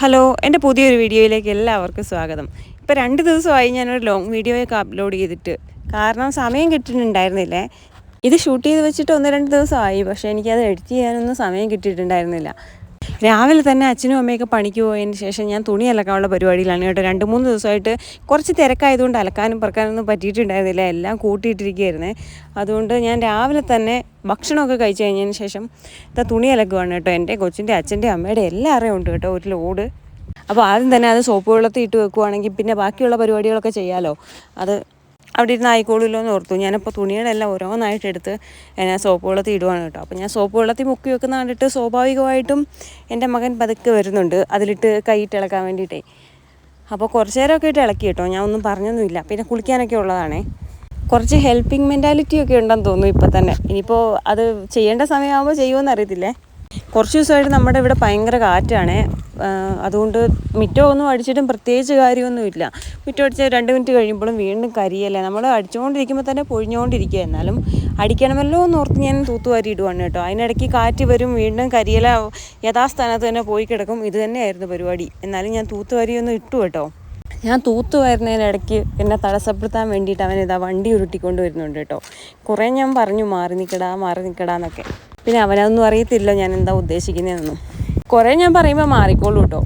Hello എന്റെ പുതിയൊരു വീഡിയോയിലേക്ക് എല്ലാവർക്കും സ്വാഗതം. ഇപ്പോൾ രണ്ട് ദിവസമായി ഞാനൊരു ലോങ് വീഡിയോയൊക്കെ അപ്ലോഡ് ചെയ്തിട്ട്. കാരണം സമയം കിട്ടിയിട്ടുണ്ടായിരുന്നില്ലേ? ഇത് ഷൂട്ട് ചെയ്ത് വെച്ചിട്ട് ഒന്ന് രണ്ട് ദിവസമായി. പക്ഷേ എനിക്കത് എഡിറ്റ് ചെയ്യാനൊന്നും സമയം കിട്ടിയിട്ടുണ്ടായിരുന്നില്ല. രാവിലെ തന്നെ അച്ഛനും അമ്മയൊക്കെ പണിക്ക് പോയതിന് ശേഷം ഞാൻ തുണി അലക്കാനുള്ള പരിപാടിയിലാണ് കേട്ടോ. രണ്ട് മൂന്ന് ദിവസമായിട്ട് കുറച്ച് തിരക്കായതുകൊണ്ട് അലക്കാനും പറക്കാനൊന്നും പറ്റിയിട്ടുണ്ടായിരുന്നില്ല. എല്ലാം കൂട്ടിയിട്ടിരിക്കുകയായിരുന്നേ. അതുകൊണ്ട് ഞാൻ രാവിലെ തന്നെ ഭക്ഷണമൊക്കെ കഴിച്ചു കഴിഞ്ഞതിന് ശേഷം ഇതാ തുണി അലക്കുവാണ് കേട്ടോ. എന്റെ കൊച്ചിന്റെ അച്ഛന്റെ അമ്മയുടെ എല്ലാവരെയും ഉണ്ട് കേട്ടോ ഒരു ലോഡ്. അപ്പോൾ ആദ്യം തന്നെ അത് സോപ്പ് വെള്ളത്തിൽ ഇട്ട് വെക്കുവാണെങ്കിൽ പിന്നെ ബാക്കിയുള്ള പരിപാടികളൊക്കെ ചെയ്യാമല്ലോ അത് അവിടെ ഇരുന്ന് ആയിക്കോളുമല്ലോ എന്ന് ഓർത്തു. ഞാനിപ്പോൾ തുണികളെല്ലാം ഓരോന്നായിട്ട് എടുത്ത് ഞാൻ സോപ്പ് വെള്ളത്തിൽ ഇടുവാണ് കേട്ടോ. അപ്പോൾ ഞാൻ സോപ്പ് വെള്ളത്തിൽ മുക്കി വെക്കുന്ന കണ്ടിട്ട് സ്വാഭാവികമായിട്ടും എന്റെ മകൻ പതുക്കെ വരുന്നുണ്ട്. അതിലിട്ട് കൈയിട്ട് ഇളക്കാൻ വേണ്ടിയിട്ടേ. അപ്പോൾ കുറച്ച് നേരമൊക്കെ ഇട്ട് ഇളക്കി കേട്ടോ. ഞാൻ ഒന്നും പറഞ്ഞൊന്നുമില്ല. പിന്നെ കുളിക്കാനൊക്കെ ഉള്ളതാണേ. കുറച്ച് ഹെൽപ്പിംഗ് മെന്റാലിറ്റി ഒക്കെ ഉണ്ടെന്ന് തോന്നുന്നു ഇപ്പം തന്നെ. ഇനിയിപ്പോൾ അത് ചെയ്യേണ്ട സമയമാകുമ്പോൾ ചെയ്യുമെന്ന് അറിയത്തില്ലേ? കുറച്ച് ദിവസമായിട്ട് നമ്മുടെ ഇവിടെ ഭയങ്കര കാറ്റാണ്. അതുകൊണ്ട് മിറ്റമൊന്നും അടിച്ചിട്ടും പ്രത്യേകിച്ച് കാര്യമൊന്നുമില്ല. മിറ്റം അടിച്ച് രണ്ട് മിനിറ്റ് കഴിയുമ്പോഴും വീണ്ടും കരിയല്ലേ? നമ്മൾ അടിച്ചുകൊണ്ടിരിക്കുമ്പോൾ തന്നെ പൊഴിഞ്ഞുകൊണ്ടിരിക്കുക എന്നാലും അടിക്കണമല്ലോ എന്ന് ഓർത്ത് ഞാൻ തൂത്തുവാരി ഇടുവാണ് കേട്ടോ. അതിനിടയ്ക്ക് കാറ്റ് വരും വീണ്ടും കരിയില യഥാസ്ഥാനത്ത് തന്നെ പോയി കിടക്കും. ഇത് തന്നെയായിരുന്നു പരിപാടി. എന്നാലും ഞാൻ തൂത്തുവാരിയൊന്നും ഇട്ടു കേട്ടോ. ഞാൻ തൂത്തു വരുന്നതിനിടയ്ക്ക് എന്നെ തടസ്സപ്പെടുത്താൻ വേണ്ടിയിട്ട് അവൻ ഇതാ വണ്ടി ഉരുട്ടിക്കൊണ്ട് വരുന്നുണ്ട് കേട്ടോ. കുറേ ഞാൻ പറഞ്ഞു മാറി നിൽക്കടാ മാറി നിൽക്കടാ എന്നൊക്കെ. പിന്നെ അവനതൊന്നും അറിയത്തില്ല ഞാൻ എന്താ ഉദ്ദേശിക്കുന്നതെന്നും. കുറേ ഞാൻ പറയുമ്പോൾ മാറിക്കോളൂ കേട്ടോ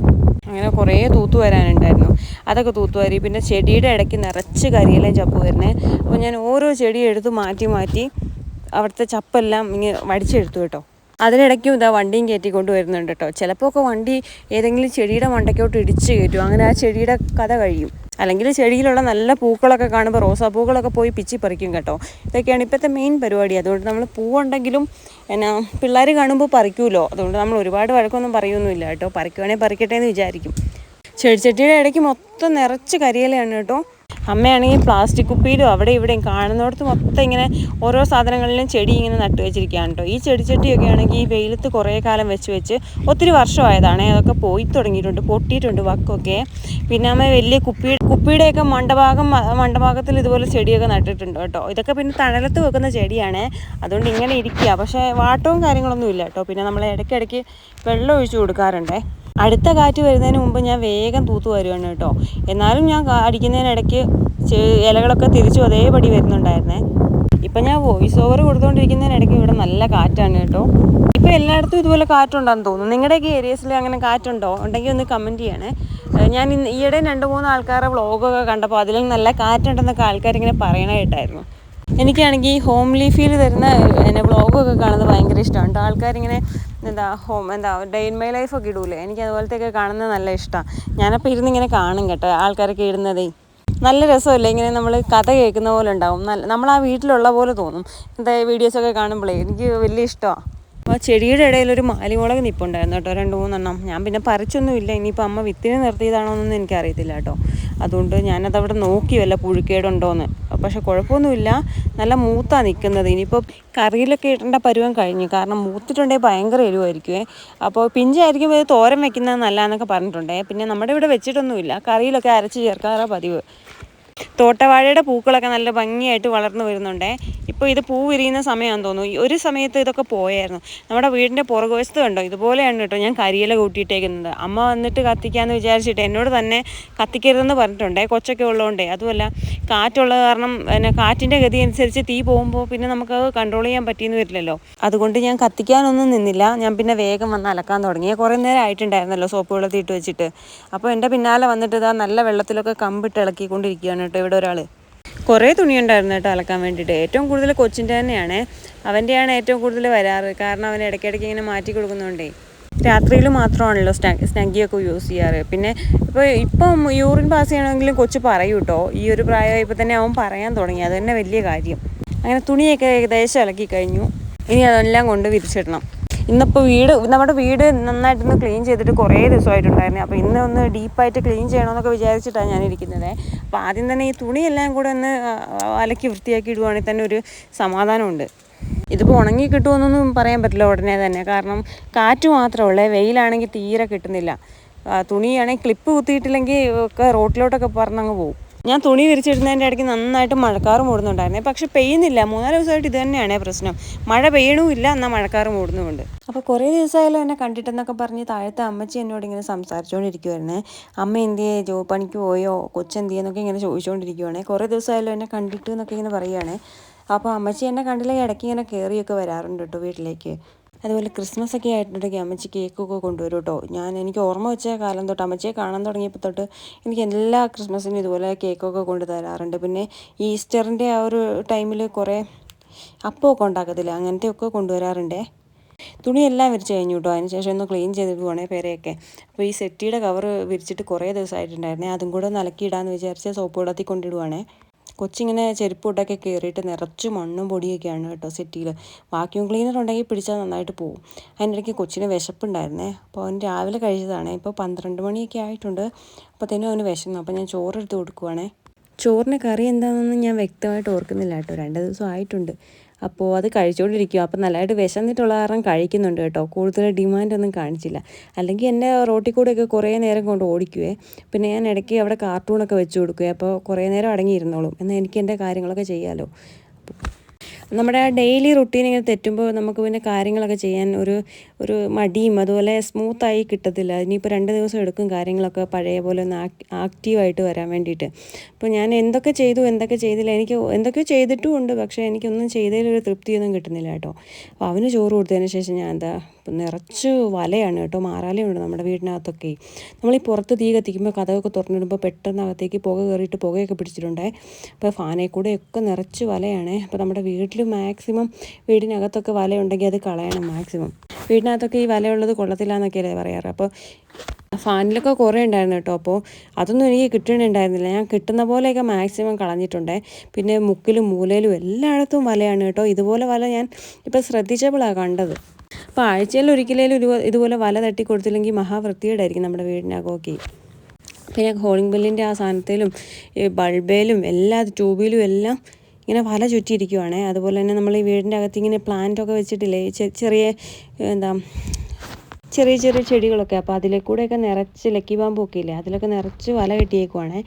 അങ്ങനെ കുറേ തൂത്തു വരാനുണ്ടായിരുന്നു. അതൊക്കെ തൂത്തുവാരി പിന്നെ ചെടിയുടെ ഇടയ്ക്ക് നിറച്ച് കരിയെല്ലാം ചപ്പ് വരുന്നേ. അപ്പോൾ ഞാൻ ഓരോ ചെടിയും എടുത്ത് മാറ്റി മാറ്റി അവിടുത്തെ ചപ്പെല്ലാം ഇങ്ങനെ വടിച്ചെടുത്തു കേട്ടോ. അതിനിടയ്ക്കും ഇതാ വണ്ടിയും കയറ്റിക്കൊണ്ട് വരുന്നുണ്ട് കേട്ടോ ചിലപ്പോൾ ഒക്കെ വണ്ടി ഏതെങ്കിലും ചെടിയുടെ മണ്ടയ്ക്കോട്ട് ഇടിച്ച് കയറ്റും. അങ്ങനെ ആ ചെടിയുടെ കഥ കഴിയും. അല്ലെങ്കിൽ ചെടിയിലുള്ള നല്ല പൂക്കളൊക്കെ കാണുമ്പോൾ റോസാപ്പൂക്കളൊക്കെ പോയി പിച്ചി പറിക്കും കേട്ടോ. ഇതൊക്കെയാണ് ഇപ്പോഴത്തെ മെയിൻ പരിപാടി. അതുകൊണ്ട് നമ്മൾ പൂവുണ്ടെങ്കിലും എന്നാ പിള്ളേർ കാണുമ്പോൾ പറിക്കുമല്ലോ അതുകൊണ്ട് നമ്മൾ ഒരുപാട് വഴക്കൊന്നും പറയൊന്നുമില്ല കേട്ടോ. പറിക്കുവാണെങ്കിൽ പറിക്കട്ടെ എന്ന് വിചാരിക്കും. ചെടിച്ചട്ടിയുടെ ഇടയ്ക്ക് മൊത്തം നിറച്ച് കരിയിലയാണ് കേട്ടോ. അമ്മയാണെങ്കിൽ പ്ലാസ്റ്റിക് കുപ്പിയിലും അവിടെ ഇവിടെയും കാണുന്നിടത്ത് മൊത്തം ഇങ്ങനെ ഓരോ സാധനങ്ങളിലും ചെടി ഇങ്ങനെ നട്ടു വെച്ചിരിക്കുകയാണ് കേട്ടോ. ഈ ചെടിച്ചട്ടിയൊക്കെ ആണെങ്കിൽ ഈ വെയിലത്ത് കുറേ കാലം വെച്ച് വെച്ച് ഒത്തിരി വർഷമായതാണ്. അതൊക്കെ പോയി തുടങ്ങിയിട്ടുണ്ട് പൊട്ടിയിട്ടുണ്ട് വക്കൊക്കെ. പിന്നെ അമ്മ വലിയ കുപ്പി കുപ്പിയുടെയൊക്കെ മണ്ടഭാഗം മണ്ടഭാഗത്തിൽ ഇതുപോലെ ചെടിയൊക്കെ നട്ടിട്ടുണ്ട് കേട്ടോ. ഇതൊക്കെ പിന്നെ തണലത്ത് വെക്കുന്ന ചെടിയാണ്. അതുകൊണ്ട് ഇങ്ങനെ ഇരിക്കുക. പക്ഷേ വാട്ടവും കാര്യങ്ങളൊന്നും ഇല്ല കേട്ടോ. പിന്നെ നമ്മൾ ഇടയ്ക്കിടയ്ക്ക് വെള്ളം ഒഴിച്ചു കൊടുക്കാറുണ്ട്. അടുത്ത കാറ്റ് വരുന്നതിന് മുമ്പ് ഞാൻ വേഗം തൂത്തു വരുവാണ് കേട്ടോ. എന്നാലും ഞാൻ അടിക്കുന്നതിനിടയ്ക്ക് ഇലകളൊക്കെ തിരിച്ചു അതേപടി വരുന്നുണ്ടായിരുന്നേ. ഇപ്പം ഞാൻ വോയിസ് ഓവർ കൊടുത്തുകൊണ്ടിരിക്കുന്നതിനിടയ്ക്ക് ഇവിടെ നല്ല കാറ്റാണ് കേട്ടോ. ഇപ്പോൾ എല്ലായിടത്തും ഇതുപോലെ കാറ്റുണ്ടെന്ന് തോന്നുന്നു. നിങ്ങളുടെയൊക്കെ ഏരിയസിൽ അങ്ങനെ കാറ്റുണ്ടോ? ഉണ്ടെങ്കിൽ ഒന്ന് കമന്റ് ചെയ്യണേ. ഞാൻ ഇന്ന് ഈയിടെ രണ്ട് മൂന്ന് ആൾക്കാരുടെ വ്ളോഗൊക്കെ കണ്ടപ്പോൾ അതിലും നല്ല കാറ്റുണ്ടെന്നൊക്കെ ആൾക്കാരിങ്ങനെ പറയണായിട്ടായിരുന്നു എനിക്കാണെങ്കിൽ ഹോംലി ഫീൽ തരുന്ന എന്നെ വ്ളോഗൊക്കെ കാണുന്നത് ഭയങ്കര ഇഷ്ടമാണ് ആൾക്കാരിങ്ങനെ എന്താ ഹോം എന്താ ഡേ ഇൻ മൈ ലൈഫൊക്കെ ഇടൂലേ. എനിക്ക് അതുപോലത്തെയൊക്കെ കാണുന്നത് നല്ല ഇഷ്ടമാണ് ഞാനപ്പോൾ ഇരുന്ന് ഇങ്ങനെ കാണും കേട്ടോ ആൾക്കാരൊക്കെ ഇടുന്നതേ. നല്ല രസമല്ലേ? ഇങ്ങനെ നമ്മൾ കഥ കേൾക്കുന്ന പോലെ ഉണ്ടാവും. നല്ല നമ്മൾ ആ വീട്ടിലുള്ള പോലെ തോന്നും. എന്താ വീഡിയോസൊക്കെ കാണുമ്പോഴേ എനിക്ക് വലിയ ഇഷ്ടമാണ് അപ്പോൾ ചെടിയുടെ ഇടയിൽ ഒരു മാലിമുളക് നിപ്പുണ്ടായിരുന്നു കേട്ടോ രണ്ട് മൂന്നെണ്ണം. ഞാൻ പിന്നെ പറിച്ചൊന്നുമില്ല ഇനിയിപ്പോൾ അമ്മ വിത്തിന് നിർത്തിയതാണോ എന്നൊന്നും എനിക്കറിയത്തില്ല കേട്ടോ. അതുകൊണ്ട് ഞാനത് അവിടെ നോക്കി വല്ല പുഴുക്കേടുണ്ടോയെന്ന് പക്ഷെ കുഴപ്പമൊന്നുമില്ല. നല്ല മൂത്താണ് നിൽക്കുന്നത് ഇനിയിപ്പോൾ കറിയിലൊക്കെ ഇടേണ്ട പരുവം കഴിഞ്ഞു. കാരണം മൂത്തിട്ടുണ്ടെങ്കിൽ ഭയങ്കര എരിവായിരിക്കുമേ അപ്പോൾ പിഞ്ചായിരിക്കും ഇത് തോരൻ വെക്കുന്നത് നല്ലതെന്നൊക്കെ പറഞ്ഞിട്ടുണ്ടേ. പിന്നെ നമ്മുടെ ഇവിടെ വെച്ചിട്ടൊന്നുമില്ല. കറിയിലൊക്കെ അരച്ച് ചേർക്കാറാണ് പതിവ്. തോട്ടവാഴയുടെ പൂക്കളൊക്കെ നല്ല ഭംഗിയായിട്ട് വളർന്നു വരുന്നുണ്ടേ. ഇപ്പോൾ ഇത് പൂ വിരിയുന്ന സമയമാണെന്ന് തോന്നുന്നു. ഒരു സമയത്ത് ഇതൊക്കെ പോയായിരുന്നു. നമ്മുടെ വീടിന്റെ പുറകുവശത്ത് കണ്ടോ? ഇതുപോലെയാണ് കേട്ടോ ഞാൻ കരിയില കൂട്ടിയിട്ടേക്കുന്നത്. അമ്മ വന്നിട്ട് കത്തിക്കാമെന്ന് വിചാരിച്ചിട്ട് എന്നോട് തന്നെ കത്തിക്കരുതെന്ന് പറഞ്ഞിട്ടുണ്ടേ. കൊച്ചൊക്കെ ഉള്ളതുകൊണ്ടേ അതുമല്ല കാറ്റുള്ളത് കാരണം പിന്നെ കാറ്റിന്റെ ഗതി അനുസരിച്ച് തീ പോകുമ്പോൾ പിന്നെ നമുക്ക് കൺട്രോൾ ചെയ്യാൻ പറ്റിയെന്ന് വരില്ലല്ലോ. അതുകൊണ്ട് ഞാൻ കത്തിക്കാനൊന്നും നിന്നില്ല. ഞാൻ പിന്നെ വേഗം വന്ന് അലക്കാൻ തുടങ്ങി. കുറേ നേരം ആയിട്ടുണ്ടായിരുന്നല്ലോ സോപ്പ് വെള്ളത്തിൽ ഇട്ട് വെച്ചിട്ട്. അപ്പോൾ എന്റെ പിന്നാലെ വന്നിട്ട് ഇതാ നല്ല വെള്ളത്തിലൊക്കെ കമ്പിട്ട് ഇളക്കിക്കൊണ്ടിരിക്കുകയാണ് കേട്ടോ ഇവിടെ ഒരാൾ കുറേ തുണി ഉണ്ടായിരുന്നു കേട്ടോ അലക്കാൻ വേണ്ടിയിട്ട്. ഏറ്റവും കൂടുതൽ കൊച്ചിന്റെ തന്നെയാണ്. അവന്റെയാണ് ഏറ്റവും കൂടുതൽ വരാറ്. കാരണം അവൻ ഇടയ്ക്കിടയ്ക്ക് ഇങ്ങനെ മാറ്റി കൊടുക്കുന്നുണ്ടേ. രാത്രിയിൽ മാത്രമാണല്ലോ സ്നാ സ്നഗ്ഗിയൊക്കെ യൂസ് ചെയ്യാറ്. പിന്നെ ഇപ്പോൾ ഇപ്പം യൂറിൻ പാസ് ചെയ്യണമെങ്കിലും കൊച്ചു പറയൂ കേട്ടോ. ഈ ഒരു പ്രായമായപ്പോൾ തന്നെ അവൻ പറയാൻ തുടങ്ങി. അത് തന്നെ വലിയ കാര്യം. അങ്ങനെ തുണിയൊക്കെ ഏകദേശം ഇളക്കി കഴിഞ്ഞു. ഇനി അതെല്ലാം കൊണ്ട് വിരിച്ചിടണം. ഇന്നിപ്പോൾ വീട് നമ്മുടെ വീട് നന്നായിട്ടൊന്ന് ക്ലീൻ ചെയ്തിട്ട് കുറേ ദിവസമായിട്ടുണ്ടായിരുന്നു. അപ്പോൾ ഇന്ന് ഒന്ന് ഡീപ്പായിട്ട് ക്ലീൻ ചെയ്യണമെന്നൊക്കെ വിചാരിച്ചിട്ടാണ് ഞാനിരിക്കുന്നത്. അപ്പോൾ ആദ്യം തന്നെ ഈ തുണിയെല്ലാം കൂടെ ഒന്ന് അലക്കി വൃത്തിയാക്കി ഇടുവാണെങ്കിൽ തന്നെ ഒരു സമാധാനമുണ്ട്. ഇതിപ്പോൾ ഉണങ്ങി കിട്ടുമെന്നൊന്നും പറയാൻ പറ്റില്ല ഉടനെ തന്നെ. കാരണം കാറ്റ് മാത്രമേ വെയിലാണെങ്കിൽ തീരെ കിട്ടുന്നില്ല. തുണിയാണെങ്കിൽ ക്ലിപ്പ് കുത്തിയിട്ടില്ലെങ്കിൽ ഒക്കെ റോട്ടിലോട്ടൊക്കെ പറഞ്ഞങ്ങ് പോകും ഞാൻ തുണി വിരിച്ചിടുന്നതിന്റെ ഇടയ്ക്ക് നന്നായിട്ട് മഴക്കാറ് മൂടുന്നുണ്ടായിരുന്നേ. പക്ഷെ പെയ്യുന്നില്ല. മൂന്നാൽ ദിവസമായിട്ട് ഇത് തന്നെയാണ് പ്രശ്നം. മഴ പെയ്യണമില്ല എന്നാൽ മഴക്കാറ് മൂടുന്നുമുണ്ട്. അപ്പോൾ കുറേ ദിവസമായാലും എന്നെ കണ്ടിട്ടെന്നൊക്കെ പറഞ്ഞ് താഴത്തെ അമ്മച്ചി എന്നോട് ഇങ്ങനെ സംസാരിച്ചുകൊണ്ടിരിക്കുവായിരുന്നു അമ്മ എന്തിയെ? ജോബ് പണിക്ക് പോയോ? കൊച്ചെന്തിയെന്നൊക്കെ ഇങ്ങനെ ചോദിച്ചുകൊണ്ടിരിക്കുവാണേ കുറേ ദിവസമായാലും എന്നെ കണ്ടിട്ട് എന്നൊക്കെ ഇങ്ങനെ പറയുകയാണ് അപ്പോൾ അമ്മച്ചി എന്നെ കണ്ടില്ലെങ്കിൽ ഇടയ്ക്ക് ഇങ്ങനെ കയറിയൊക്കെ വരാറുണ്ട് കേട്ടോ വീട്ടിലേക്ക്. അതുപോലെ ക്രിസ്മസ് ഒക്കെ ആയിട്ടുണ്ടെങ്കിൽ അമ്മച്ചി കേക്കൊക്കെ കൊണ്ടുവരും കേട്ടോ. ഞാൻ എനിക്ക് ഓർമ്മ വെച്ച കാലം തൊട്ട് അമ്മച്ചിയെ കാണാൻ തുടങ്ങിയപ്പോൾ തൊട്ട് എനിക്ക് എല്ലാ ക്രിസ്മസിനും ഇതുപോലെ കേക്കൊക്കെ കൊണ്ട് തരാറുണ്ട്. പിന്നെ ഈസ്റ്ററിന്റെ ആ ഒരു ടൈമിൽ കുറേ അപ്പമൊക്കെ ഉണ്ടാക്കത്തില്ല അങ്ങനത്തെയൊക്കെ കൊണ്ടുവരാറുണ്ടേ. തുണിയെല്ലാം വിരിച്ച് കഴിഞ്ഞു കേട്ടോ. അതിന് ശേഷം ഒന്ന് ക്ലീൻ ചെയ്തിട്ട് പോകണേ പേരെയൊക്കെ. അപ്പോൾ ഈ സെറ്റിയുടെ കവർ വിരിച്ചിട്ട് കുറേ ദിവസമായിട്ടുണ്ടായിരുന്നേ അതും കൂടെ ഒന്ന് അലക്കിയിടാമെന്ന് വിചാരിച്ച് സോപ്പ് വെള്ളത്തിൽ കൊണ്ടിടുവാണേ. കൊച്ചിങ്ങനെ ചെരുപ്പ് ഇട്ടൊക്കെ കയറിയിട്ട് നിറച്ച് മണ്ണും പൊടിയൊക്കെയാണ് കേട്ടോ സിറ്റിയിൽ വാക്യൂം ക്ലീനർ ഉണ്ടെങ്കിൽ പിടിച്ചാൽ നന്നായിട്ട് പോകും അതിന്റെ ഇടയ്ക്ക് കൊച്ചിന് വിശപ്പുണ്ടായിരുന്നേ. അപ്പോൾ അവൻ രാവിലെ കഴിച്ചതാണ്. ഇപ്പോൾ പന്ത്രണ്ട് മണിയൊക്കെ ആയിട്ടുണ്ട്. അപ്പോഴത്തേനും അവന് വിശന്നു. അപ്പോൾ ഞാൻ ചോറെടുത്ത് കൊടുക്കുവാണേ. ചോറിന് കറി എന്താണെന്നൊന്നും ഞാൻ വ്യക്തമായിട്ട് ഓർക്കുന്നില്ല കേട്ടോ. രണ്ട് ദിവസം ആയിട്ടുണ്ട്. അപ്പോൾ അത് കഴിച്ചുകൊണ്ടിരിക്കുക അപ്പോൾ നല്ലതായിട്ട് വിശന്നിട്ടുള്ള കാരണം കഴിക്കുന്നുണ്ട് കേട്ടോ. കൂടുതൽ ഡിമാൻഡ് ഒന്നും കാണിച്ചില്ല. അല്ലെങ്കിൽ എന്റെ റോട്ടിൽ കൂടെയൊക്കെ കുറേ നേരം കൊണ്ട് ഓടിക്കുവേ. പിന്നെ ഞാൻ ഇടയ്ക്ക് അവിടെ കാർട്ടൂണൊക്കെ വെച്ച് കൊടുക്കുകയെ അപ്പോൾ കുറേ നേരം അടങ്ങിയിരുന്നോളും. എന്നാൽ എനിക്ക് എന്റെ കാര്യങ്ങളൊക്കെ ചെയ്യാമല്ലോ നമ്മുടെ ആ ഡെയിലി റുട്ടീൻ ഇങ്ങനെ തെറ്റുമ്പോൾ നമുക്ക് പിന്നെ കാര്യങ്ങളൊക്കെ ചെയ്യാൻ ഒരു ഒരു മടിയും അതുപോലെ സ്മൂത്തായി കിട്ടത്തില്ല. ഇനിയിപ്പോൾ രണ്ട് ദിവസം എടുക്കും കാര്യങ്ങളൊക്കെ പഴയ പോലെ ഒന്ന് ആക്റ്റീവായിട്ട് വരാൻ വേണ്ടിയിട്ട്. അപ്പോൾ ഞാൻ എന്തൊക്കെ ചെയ്തു എന്തൊക്കെ ചെയ്തില്ല എനിക്ക് എന്തൊക്കെയോ ചെയ്തിട്ടും ഉണ്ട് പക്ഷേ എനിക്കൊന്നും ചെയ്തതിലൊരു തൃപ്തിയൊന്നും കിട്ടുന്നില്ല കേട്ടോ. അപ്പോൾ അവന് ചോറ് കൊടുത്തതിന് ശേഷം ഞാൻ എന്താ നിറച്ച് വലയാണ് കേട്ടോ മാറാലയുണ്ട് നമ്മുടെ വീടിനകത്തൊക്കെ. നമ്മൾ ഈ പുറത്ത് തീ കത്തിക്കുമ്പോൾ കഥകൊക്കെ തുറന്നിടുമ്പോൾ പെട്ടെന്ന് അകത്തേക്ക് പുക കയറിയിട്ട് പുകയൊക്കെ പിടിച്ചിട്ടുണ്ടേ. അപ്പോൾ ഫാനെ കൂടെയൊക്കെ നിറച്ച് വലയാണ്. അപ്പോൾ നമ്മുടെ വീട്ടിൽ മാക്സിമം വീടിനകത്തൊക്കെ വലയുണ്ടെങ്കിൽ അത് കളയണം മാക്സിമം. വീടിനകത്തൊക്കെ ഈ വലയുള്ളത് കൊള്ളത്തില്ല എന്നൊക്കെയല്ലേ പറയാറ്. അപ്പോൾ ഫാനിലൊക്കെ കുറേ ഉണ്ടായിരുന്നു കേട്ടോ. അപ്പോൾ അതൊന്നും എനിക്ക് കിട്ടണുണ്ടായിരുന്നില്ല. ഞാൻ കിട്ടുന്ന പോലെയൊക്കെ മാക്സിമം കളഞ്ഞിട്ടുണ്ട്. പിന്നെ മുക്കിലും മൂലയിലും എല്ലായിടത്തും വലയാണ് കേട്ടോ. ഇതുപോലെ വല ഞാൻ ഇപ്പോൾ ശ്രദ്ധിച്ചപ്പോഴാണ് കണ്ടത്. അപ്പോൾ ആഴ്ചയിൽ ഒരിക്കലേലും ഇതുപോലെ വല തട്ടി കൊടുത്തില്ലെങ്കിൽ മഹാവൃത്തിയോടായിരിക്കും നമ്മുടെ വീടിനകമൊക്കെ. പിന്നെ ഹോളിംഗ് ബെല്ലിന്റെ ആ സാധനത്തിലും ബൾബേലും എല്ലാ ട്യൂബിലും എല്ലാം ഇങ്ങനെ വല ചുറ്റിയിരിക്കുവാണേ. അതുപോലെ തന്നെ നമ്മൾ ഈ വീടിന്റെ അകത്ത് ഇങ്ങനെ പ്ലാന്റ് പ്ലാന്റൊക്കെ വെച്ചിട്ടില്ലേ ചെറിയ എന്താ ചെറിയ ചെറിയ ചെടികളൊക്കെ. അപ്പോൾ അതിലെ കൂടെയൊക്കെ നിറച്ച് ലക്കി പാമ്പൊക്കെ ഇല്ലേ അതിലൊക്കെ നിറച്ച് വല കെട്ടിയേക്കുവാണ്.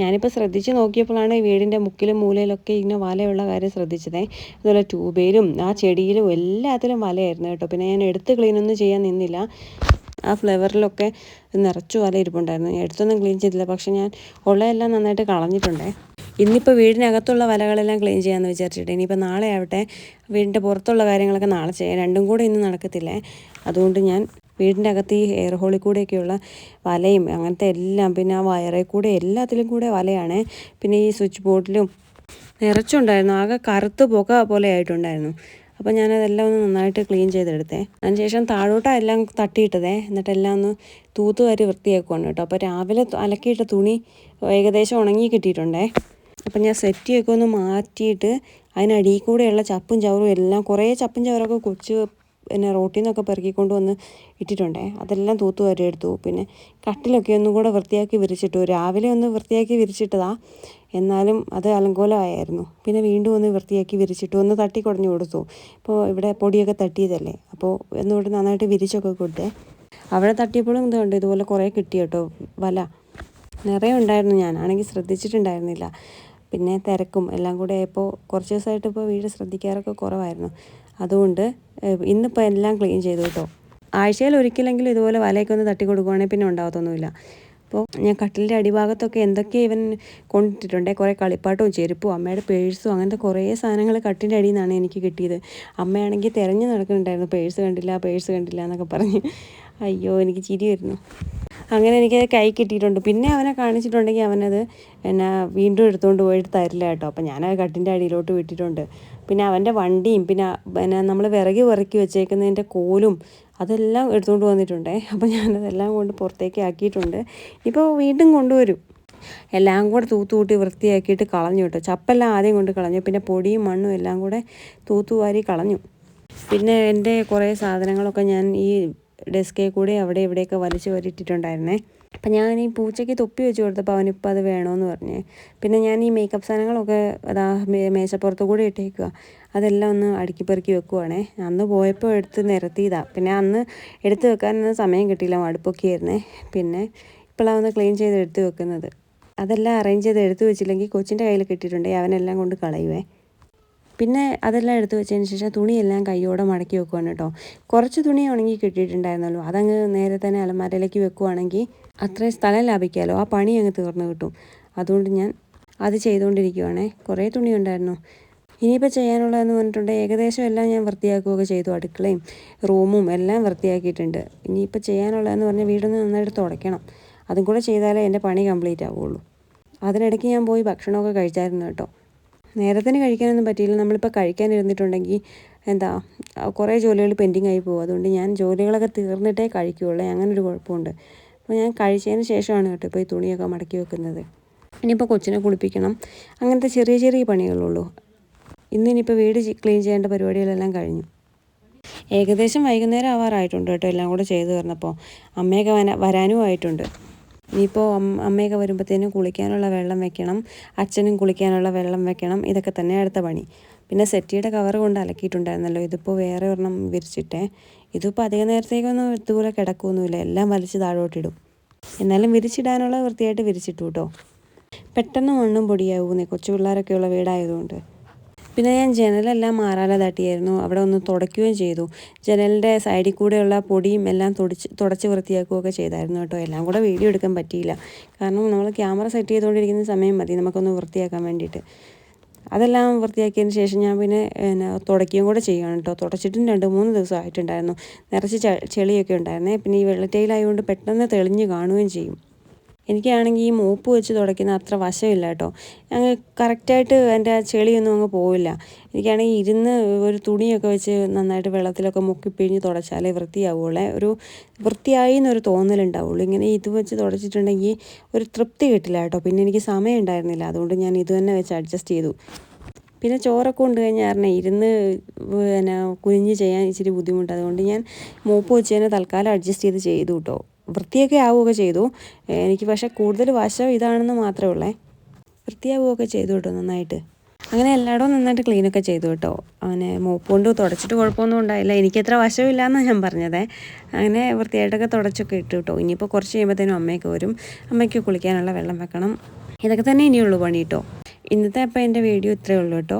ഞാനിപ്പോൾ ശ്രദ്ധിച്ച് നോക്കിയപ്പോഴാണ് വീടിന്റെ മുക്കിലും മൂലയിലൊക്കെ ഇങ്ങനെ വലയുള്ള കാര്യം ശ്രദ്ധിച്ചത്. അതുപോലെ ട്യൂബയിലും ആ ചെടിയിലും എല്ലാത്തിലും വലയായിരുന്നു കേട്ടോ. പിന്നെ ഞാൻ എടുത്ത് ക്ലീനൊന്നും ചെയ്യാൻ നിന്നില്ല. ആ ഫ്ലവറിലൊക്കെ നിറച്ചു വല ഇരിപ്പുണ്ടായിരുന്നു. എടുത്തൊന്നും ക്ലീൻ ചെയ്തില്ല. പക്ഷെ ഞാൻ ഉള്ളതെല്ലാം നന്നായിട്ട് കളഞ്ഞിട്ടുണ്ടേ. ഇന്നിപ്പോൾ വീടിനകത്തുള്ള വലകളെല്ലാം ക്ലീൻ ചെയ്യാമെന്ന് വിചാരിച്ചിട്ട് ഇനിയിപ്പോൾ നാളെ ആവട്ടെ വീടിന്റെ പുറത്തുള്ള കാര്യങ്ങളൊക്കെ നാളെ ചെയ്യാം. രണ്ടും കൂടെ ഇന്ന് നടക്കത്തില്ലേ? അതുകൊണ്ട് ഞാൻ വീടിന്റെ അകത്ത് ഈ എയർ ഹോളിൽ കൂടെയൊക്കെയുള്ള വലയും അങ്ങനത്തെ എല്ലാം പിന്നെ ആ വയറിൽ കൂടെ എല്ലാത്തിലും കൂടെ വലയാണ്. പിന്നെ ഈ സ്വിച്ച് ബോർഡിലും നിറച്ചുണ്ടായിരുന്നു ആകെ കറുത്ത് പുക പോലെ ആയിട്ടുണ്ടായിരുന്നു. അപ്പോൾ ഞാനതെല്ലാം ഒന്ന് നന്നായിട്ട് ക്ലീൻ ചെയ്തെടുത്തേ. അതിനുശേഷം താഴോട്ടാണ് എല്ലാം തട്ടിയിട്ടതേ എന്നിട്ട് എല്ലാം ഒന്ന് തൂത്തുവാരി വൃത്തിയാക്കുവാണ് കേട്ടോ. അപ്പോൾ രാവിലെ അലക്കിയിട്ട തുണി ഏകദേശം ഉണങ്ങി കിട്ടിയിട്ടുണ്ടേ. അപ്പം ഞാൻ സെറ്റിയൊക്കെ ഒന്ന് മാറ്റിയിട്ട് അതിനടിയിൽ കൂടെയുള്ള ചപ്പും ചവറും എല്ലാം കുറേ ചപ്പും ചവറൊക്കെ കൊച്ച് പിന്നെ റോട്ടിൽ നിന്നൊക്കെ പെറുക്കിക്കൊണ്ട് വന്ന് ഇട്ടിട്ടുണ്ടേ. അതെല്ലാം തൂത്ത് വരെടുത്തു പിന്നെ കട്ടിലൊക്കെ ഒന്നും കൂടെ വൃത്തിയാക്കി വിരിച്ചിട്ടു. രാവിലെ ഒന്ന് വൃത്തിയാക്കി വിരിച്ചിട്ടതാ. എന്നാലും അത് അലങ്കോലമായിരുന്നു. പിന്നെ വീണ്ടും ഒന്ന് വൃത്തിയാക്കി വിരിച്ചിട്ടു. ഒന്ന് തട്ടി കുടഞ്ഞു കൊടുത്തു. ഇപ്പോൾ ഇവിടെ പൊടിയൊക്കെ തട്ടിയതല്ലേ. അപ്പോൾ ഒന്നുകൂടെ നന്നായിട്ട് വിരിച്ചൊക്കെ കൊടുത്തേ. അവിടെ തട്ടിയപ്പോഴും ഇതുണ്ട് ഇതുപോലെ കുറേ കിട്ടി കേട്ടോ. വല. നിറയെ ഉണ്ടായിരുന്നു ഞാനാണെങ്കിൽ ശ്രദ്ധിച്ചിട്ടുണ്ടായിരുന്നില്ല. പിന്നെ തിരക്കും എല്ലാം കൂടെ ആയപ്പോൾ കുറച്ച് ദിവസമായിട്ട് ഇപ്പോൾ വീട് ശ്രദ്ധിക്കാറൊക്കെ കുറവായിരുന്നു. അതുകൊണ്ട് ഇന്നിപ്പോൾ എല്ലാം ക്ലീൻ ചെയ്തു കേട്ടോ. ആഴ്ചയിൽ ഒരിക്കലെങ്കിലും ഇതുപോലെ വലയൊക്കെ ഒന്ന് തട്ടി കൊടുക്കുവാണെങ്കിൽ പിന്നെ ഉണ്ടാകത്തൊന്നുമില്ല. അപ്പോൾ ഞാൻ കട്ടിലിന്റെ അടിഭാഗത്തൊക്കെ എന്തൊക്കെ ഇവൻ കൊണ്ടിട്ടിട്ടുണ്ട് കുറേ കളിപ്പാട്ടവും ചെരുപ്പും അമ്മയുടെ പേഴ്സും അങ്ങനത്തെ കുറേ സാധനങ്ങൾ കട്ടിന്റെ അടിയിൽ നിന്നാണ് എനിക്ക് കിട്ടിയത്. അമ്മയാണെങ്കിൽ തിരഞ്ഞു നടക്കുന്നുണ്ടായിരുന്നു പേഴ്സ് കണ്ടില്ല പേഴ്സ് കണ്ടില്ല എന്നൊക്കെ പറഞ്ഞ്. അയ്യോ എനിക്ക് ചിരി വരുന്നു അങ്ങനെ എനിക്കത് കൈ കിട്ടിയിട്ടുണ്ട്. പിന്നെ അവനെ കാണിച്ചിട്ടുണ്ടെങ്കിൽ അവനത് എന്നെ വീണ്ടും എടുത്തുകൊണ്ട് പോയിട്ട് തരില്ല കേട്ടോ. അപ്പം ഞാനത് കട്ടിന്റെ അടിയിലോട്ട് വിട്ടിട്ടുണ്ട്. പിന്നെ അവന്റെ വണ്ടിയും പിന്നെ പിന്നെ നമ്മൾ വിറകി വിറക്കി വെച്ചേക്കുന്നതിന്റെ കോലും അതെല്ലാം എടുത്തുകൊണ്ട് വന്നിട്ടുണ്ടേ. അപ്പോൾ ഞാനതെല്ലാം കൊണ്ട് പുറത്തേക്ക് ആക്കിയിട്ടുണ്ട്. ഇപ്പോൾ വീണ്ടും കൊണ്ടുവരും. എല്ലാം കൂടെ തൂത്തുകൂട്ടി വൃത്തിയാക്കിയിട്ട് കളഞ്ഞു കേട്ടോ. ചപ്പെല്ലാം ആദ്യം കൊണ്ട് കളഞ്ഞു. പിന്നെ പൊടിയും മണ്ണും എല്ലാം കൂടെ തൂത്തുവാരി കളഞ്ഞു. പിന്നെ എന്റെ കുറേ സാധനങ്ങളൊക്കെ ഞാൻ ഈ ഡെസ്കേ കൂടെ അവിടെ ഇവിടെയൊക്കെ വലിച്ചു വരിട്ടിട്ടുണ്ടായിരുന്നേ അപ്പം ഞാൻ ഈ പൂച്ചയ്ക്ക് തൊപ്പി വെച്ച് കൊടുത്തപ്പോൾ അവനിപ്പോൾ അത് വേണമെന്ന് പറഞ്ഞേ. പിന്നെ ഞാൻ ഈ മേക്കപ്പ് സാധനങ്ങളൊക്കെ അതാ മേശപ്പുറത്ത് കൂടെ ഇട്ടേക്കുക അതെല്ലാം ഒന്ന് അടുക്കി പെറുക്കി വെക്കുവാണേ. അന്ന് പോയപ്പോൾ എടുത്ത് നിരത്തിയതാണ് പിന്നെ അന്ന് എടുത്ത് വെക്കാനൊന്നും സമയം കിട്ടിയില്ല. മടുപ്പൊക്കെ ആയിരുന്നേ. പിന്നെ ഇപ്പോഴാണ് ഒന്ന് ക്ലീൻ ചെയ്ത് എടുത്ത് വെക്കുന്നത്. അതെല്ലാം അറേഞ്ച് ചെയ്ത് എടുത്ത് വെച്ചില്ലെങ്കിൽ കൊച്ചിന്റെ കയ്യിൽ കിട്ടിയിട്ടുണ്ടെങ്കിൽ അവനെല്ലാം കൊണ്ട് കളയുവേ. പിന്നെ അതെല്ലാം എടുത്തു വെച്ചതിന് ശേഷം തുണിയെല്ലാം കൈയോടെ മടക്കി വെക്കുവാണ് കേട്ടോ. കുറച്ച് തുണി ഉണങ്ങി കിട്ടിയിട്ടുണ്ടായിരുന്നല്ലോ. അതങ്ങ് നേരെ തന്നെ അലമാരയിലേക്ക് വെക്കുവാണെങ്കിൽ അത്രയും സ്ഥലം ലാഭിക്കാമല്ലോ ആ പണി അങ്ങ് തീർന്നു കിട്ടും. അതുകൊണ്ട് ഞാൻ അത് ചെയ്തുകൊണ്ടിരിക്കുവാണേ. കുറേ തുണി ഉണ്ടായിരുന്നു. ഇനിയിപ്പോൾ ചെയ്യാനുള്ളതെന്ന് പറഞ്ഞിട്ടുണ്ട് ഏകദേശം എല്ലാം ഞാൻ വൃത്തിയാക്കുകയൊക്കെ ചെയ്തു. അടുക്കളയും റൂമും എല്ലാം വൃത്തിയാക്കിയിട്ടുണ്ട്. ഇനിയിപ്പോൾ ചെയ്യാനുള്ളതെന്ന് പറഞ്ഞാൽ വീടൊന്ന് നന്നായിട്ട് തുടയ്ക്കണം. അതും കൂടെ ചെയ്താലേ എന്റെ പണി കംപ്ലീറ്റ് ആവുള്ളൂ. അതിനിടയ്ക്ക് ഞാൻ പോയി ഭക്ഷണമൊക്കെ കഴിച്ചായിരുന്നു കേട്ടോ. നേരത്തിന് കഴിക്കാനൊന്നും പറ്റിയില്ല. നമ്മളിപ്പോൾ കഴിക്കാൻ ഇരുന്നിട്ടുണ്ടെങ്കിൽ എന്താ കുറേ ജോലികൾ പെൻഡിങ് ആയി പോകും. അതുകൊണ്ട് ഞാൻ ജോലികളൊക്കെ തീർന്നിട്ടേ കഴിക്കുകയുള്ളൂ അങ്ങനൊരു കുഴപ്പമുണ്ട്. അപ്പോൾ ഞാൻ കഴിച്ചതിന് ശേഷമാണ് കേട്ടോ ഇപ്പോൾ ഈ തുണിയൊക്കെ മടക്കി വെക്കുന്നത്. ഇനിയിപ്പോൾ കൊച്ചിനെ കുളിപ്പിക്കണം. അങ്ങനത്തെ ചെറിയ ചെറിയ പണികളുള്ളൂ. ഇന്നിനിപ്പോൾ വീട് ക്ലീൻ ചെയ്യേണ്ട പരിപാടികളെല്ലാം കഴിഞ്ഞു. ഏകദേശം വൈകുന്നേരം ആവാറായിട്ടുണ്ട് കേട്ടോ. എല്ലാം കൂടെ ചെയ്തു തീർന്നപ്പോൾ അമ്മയൊക്കെ വരാനും ആയിട്ടുണ്ട്. ഇനിയിപ്പോൾ അമ്മയൊക്കെ വരുമ്പോഴത്തേനും കുളിക്കാനുള്ള വെള്ളം വെക്കണം അച്ഛനും കുളിക്കാനുള്ള വെള്ളം വെക്കണം ഇതൊക്കെ തന്നെ അടുത്ത പണി. പിന്നെ സെറ്റിയുടെ കവർ കൊണ്ട് അലക്കിയിട്ടുണ്ടായിരുന്നല്ലോ ഇതിപ്പോൾ വേറെ ഒരെണ്ണം വിരിച്ചിട്ടേ. ഇതിപ്പോൾ അധിക നേരത്തേക്കൊന്നും ഇതുപോലെ കിടക്കുകയൊന്നുമില്ല എല്ലാം വലിച്ച് താഴോട്ടിടും. എന്നാലും വിരിച്ചിടാനുള്ള വൃത്തിയായിട്ട് വിരിച്ചിട്ടു കേട്ടോ പെട്ടെന്ന് മണ്ണും പൊടിയാവുന്നേ കൊച്ചു പിള്ളേരൊക്കെയുള്ള വീടായതുകൊണ്ട്. പിന്നെ ഞാൻ ജനലെല്ലാം മാറാല തട്ടിയായിരുന്നു. അവിടെ ഒന്ന് തുടയ്ക്കുകയും ചെയ്തു. ജനലിന്റെ സൈഡിൽ കൂടെയുള്ള പൊടിയും എല്ലാം തുടച്ച് തുടച്ച് വൃത്തിയാക്കുകയൊക്കെ ചെയ്തായിരുന്നു കേട്ടോ. എല്ലാം കൂടെ വീഡിയോ എടുക്കാൻ പറ്റിയില്ല. കാരണം നമ്മൾ ക്യാമറ സെറ്റ് ചെയ്തുകൊണ്ടിരിക്കുന്ന സമയം മതി നമുക്കൊന്ന് വൃത്തിയാക്കാൻ വേണ്ടിയിട്ട്. അതെല്ലാം വൃത്തിയാക്കിയതിന് ശേഷം ഞാൻ പിന്നെ പിന്നെ തുടയ്ക്കുകയും കൂടെ ചെയ്യുകയാണ് കേട്ടോ. തുടച്ചിട്ടും രണ്ട് മൂന്ന് ദിവസം ആയിട്ടുണ്ടായിരുന്നു. നിറച്ച് ചെളിയൊക്കെ ഉണ്ടായിരുന്നേ. പിന്നെ ഈ വെള്ളറ്റയിലായതുകൊണ്ട് പെട്ടെന്ന് തെളിഞ്ഞ് കാണുകയും ചെയ്യും. എനിക്കാണെങ്കിൽ ഈ മൂപ്പ് വെച്ച് തുടയ്ക്കുന്ന അത്ര വശമില്ല കേട്ടോ. അങ്ങ് കറക്റ്റായിട്ട് എന്റെ ആ ചെളിയൊന്നും അങ്ങ് പോവില്ല. എനിക്കാണെങ്കിൽ ഇരുന്ന് ഒരു തുണിയൊക്കെ വെച്ച് നന്നായിട്ട് വെള്ളത്തിലൊക്കെ മുക്കി പിഴിഞ്ഞ് തുടച്ചാലേ വൃത്തിയാവുള്ളേ. ഒരു വൃത്തിയായി എന്നൊരു തോന്നലുണ്ടാവുള്ളൂ. ഇങ്ങനെ ഇത് വെച്ച് തുടച്ചിട്ടുണ്ടെങ്കിൽ ഒരു തൃപ്തി കിട്ടില്ല കേട്ടോ. പിന്നെ എനിക്ക് സമയം ഉണ്ടായിരുന്നില്ല. അതുകൊണ്ട് ഞാൻ ഇത് തന്നെ വെച്ച് അഡ്ജസ്റ്റ് ചെയ്തു. പിന്നെ ചോറൊക്കെ കൊണ്ട് കഴിഞ്ഞാൽ കാരണം ഇരുന്ന് പിന്നെ കുനിഞ്ഞ് ചെയ്യാൻ ഇച്ചിരി ബുദ്ധിമുട്ട്. അതുകൊണ്ട് ഞാൻ മൂപ്പ് വെച്ച് തന്നെ തൽക്കാലം അഡ്ജസ്റ്റ് ചെയ്ത് ചെയ്തു കേട്ടോ. വൃത്തിയൊക്കെ ആവുകയൊക്കെ ചെയ്തു എനിക്ക് പക്ഷേ കൂടുതൽ വശം ഇതാണെന്ന് മാത്രമേ ഉള്ളേ. വൃത്തിയാവുകയൊക്കെ ചെയ്തു കേട്ടോ നന്നായിട്ട്. അങ്ങനെ എല്ലായിടവും നന്നായിട്ട് ക്ലീനൊക്കെ ചെയ്തു കേട്ടോ. അങ്ങനെ മോപ്പ് കൊണ്ട് തുടച്ചിട്ട് കുഴപ്പമൊന്നും ഉണ്ടായില്ല. എനിക്കത്ര വശമില്ല എന്നാണ് ഞാൻ പറഞ്ഞത്. അങ്ങനെ വൃത്തിയായിട്ടൊക്കെ തുടച്ചൊക്കെ ഇട്ടു കേട്ടോ. ഇനിയിപ്പോൾ കുറച്ച് കഴിയുമ്പോഴത്തേനും അമ്മയൊക്കെ വരും. അമ്മയ്ക്ക് കുളിക്കാനുള്ള വെള്ളം വെക്കണം. ഇതൊക്കെ തന്നെ ഇനിയുള്ളൂ പണി കേട്ടോ. ഇന്നത്തെ അപ്പോൾ എന്റെ വീഡിയോ ഇത്രയേ ഉള്ളൂ കേട്ടോ.